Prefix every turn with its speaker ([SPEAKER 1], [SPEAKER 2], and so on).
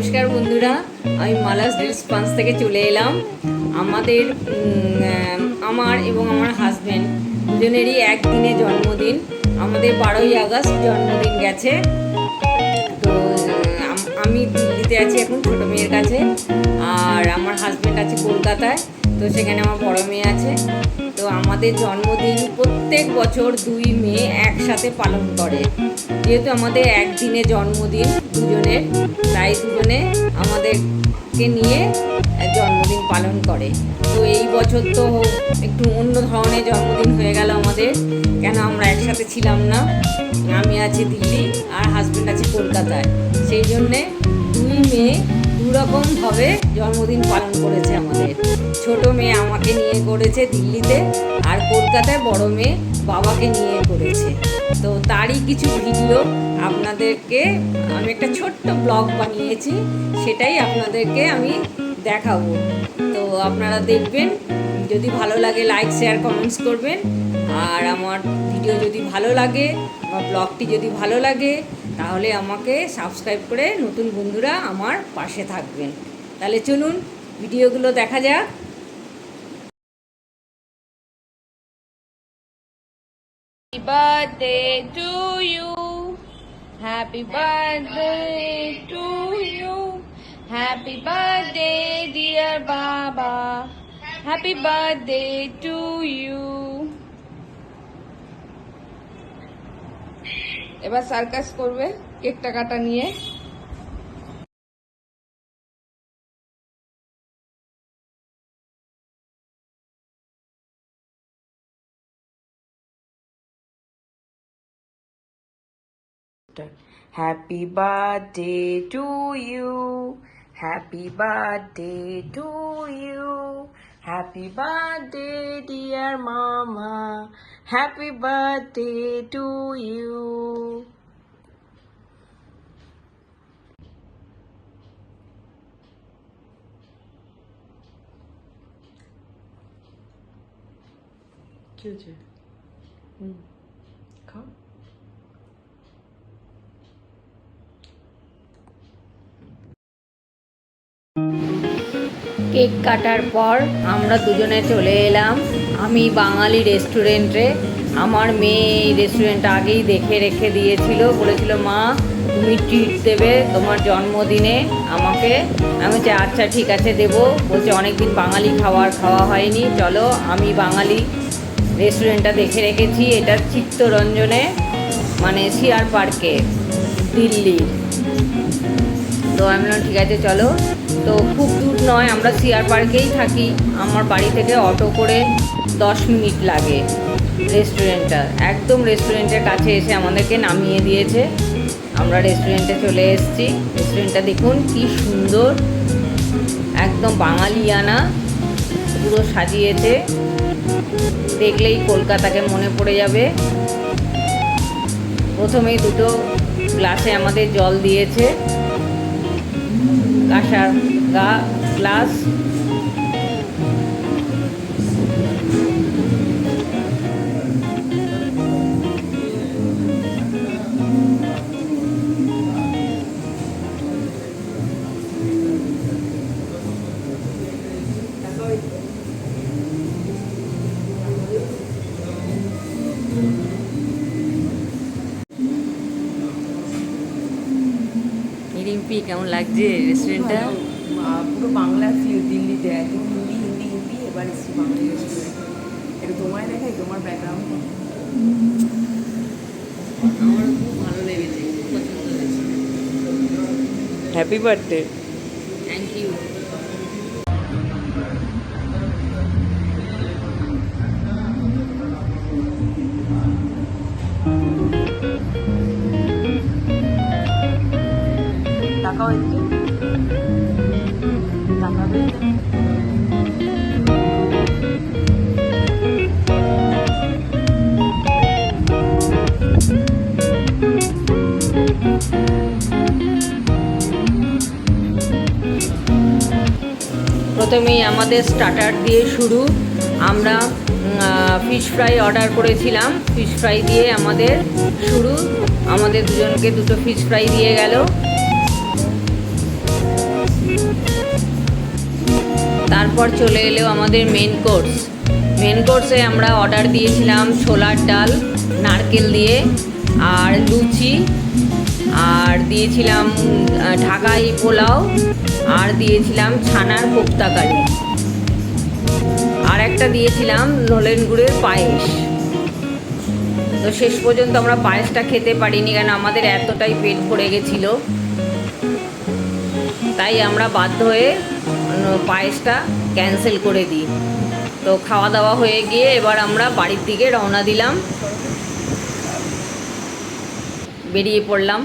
[SPEAKER 1] নমস্কার বন্ধুরা, আমি মালাস পাঞ্চ থেকে চলে এলাম। আমাদের আমার এবং আমার হাজব্যান্ড দুজনেরই একদিনে জন্মদিন। আমাদের বারোই আগস্ট জন্মদিন গেছে। তো, আমি দিল্লিতে আছি এখন ছোটো মেয়ের কাছে, আর আমার হাজব্যান্ড আছে কলকাতায়, তো সেখানে আমার বড় মেয়ে আছে। তো আমাদের জন্মদিন প্রত্যেক বছর দুই মেয়ে একসাথে পালন করে। যেহেতু আমাদের একদিনে জন্মদিন দুজনের তাই দুজনে আমাদেরকে নিয়ে জন্মদিন পালন করে। তো এই বছর তো একটু অন্য ধরনের জন্মদিন হয়ে গেল আমাদের। কেন আমরা একসাথে ছিলাম না? আমি আছি দিল্লি, আর হাজব্যান্ড আছে কলকাতায়। সেই জন্যে দুই মেয়ে দুরকমভাবে জন্মদিন পালন করেছে আমাদের। ছোট মেয়ে আমাকে নিয়ে করেছে দিল্লিতে আর কলকাতায় বড় মেয়ে বাবাকে নিয়ে করেছে। তো তারই কিছু ভিডিও আপনাদেরকে আমি একটা ছোট্ট ব্লগ বানিয়েছি, সেটাই আপনাদেরকে আমি দেখাবো। তো আপনারা দেখবেন, যদি ভালো লাগে লাইক শেয়ার কমেন্টস করবেন। আর আমার ভিডিও যদি ভালো লাগে, আমার ব্লগটি যদি ভালো লাগে তাহলে আমাকে সাবস্ক্রাইব করে নতুন বন্ধুরা আমার পাশে থাকবেন তাহলে চলুন ভিডিওগুলো দেখা যাক Happy birthday to you. Happy birthday to you. Happy birthday, dear Baba. Happy birthday to you. এবার সার্কাস করবে কেকটা কাটা নিয়ে Happy birthday to you. Happy birthday to you. Happy birthday, dear mama. Happy birthday to you. Mm. Come. Cake কাটার পর আমরা দুজনে চলে এলাম। আমি বাঙালি রেস্টুরেন্টে। আমার মেয়ে এই রেস্টুরেন্ট আগেই দেখে রেখে দিয়েছিল। বলেছিল, মা, তুমি ট্রিট দেবে তোমার জন্মদিনে আমাকে। আমি বলছি আচ্ছা ঠিক আছে, দেবো। বলছে, অনেকদিন বাঙালি খাবার খাওয়া হয়নি। চলো, আমি বাঙালি রেস্টুরেন্টটা দেখে রেখেছি। এটা চিত্তরঞ্জনে মানে সিয়ার পার্কে দিল্লির তো আমি বললাম, ঠিক আছে, চলো। তো খুব দূর নয়, আমরা সিয়ার পার্কেই থাকি। আমার বাড়ি থেকে অটো করে দশ মিনিট লাগে রেস্টুরেন্টটা একদম রেস্টুরেন্টের কাছে এসে আমাদেরকে নামিয়ে দিয়েছে। আমরা রেস্টুরেন্টে চলে এসেছি। রেস্টুরেন্টটা দেখুন কি সুন্দর। একদম বাঙালিয়ানা। পুরো সাজিয়েছে। দেখলেই কলকাতাকে মনে পড়ে যাবে। প্রথমেই দুটো গ্লাসে আমাদের জল দিয়েছে। কাঁসার গা গ্লাস কেমন লাগছে রেস্টুরেন্টটা
[SPEAKER 2] পুরো বাংলা ফিল দিল্লিতে একদম হিন্দি হিন্দি হিন্দি এবার এসেছি বাংলা রেস্টুরেন্ট এটা তোমায় দেখাই তোমার ব্যাকগ্রাউন্ড
[SPEAKER 1] আমার খুব ভালো লেগেছে খুব পছন্দ হয়েছে।
[SPEAKER 2] হ্যাপি বার্থডে
[SPEAKER 1] থ্যাংক ইউ
[SPEAKER 2] হয়েছে
[SPEAKER 1] প্রথমেই আমাদের স্টার্টার দিয়ে শুরু। আমরা ফিশ ফ্রাই অর্ডার করেছিলাম। ফিশ ফ্রাই দিয়ে আমাদের শুরু। আমাদের দুজনকে দুটো ফিশ ফ্রাই দিয়ে গেল। তারপর চলে এলো আমাদের মেন কোর্স মেন কোর্সে আমরা অর্ডার দিয়েছিলাম ছোলার ডাল, নারকেল দিয়ে, আর লুচি, আর দিয়েছিলাম ঢাকাই পোলাও, আর দিয়েছিলাম ছানার কোপ্তা কারি। আর একটা দিয়েছিলাম নলেন গুড়ের পায়েস। তো শেষ পর্যন্ত আমরা পায়েসটা খেতে পারিনি, কারণ আমাদের এতটাই পেট ভরে গেছিল। তাই আমরা বাধ্য হয়ে পায়েসটা ক্যান্সেল করে দিই। তো খাওয়া দাওয়া হয়ে গিয়ে এবার আমরা বাড়ির দিকে রওনা দিলাম। বেরিয়ে পড়লাম।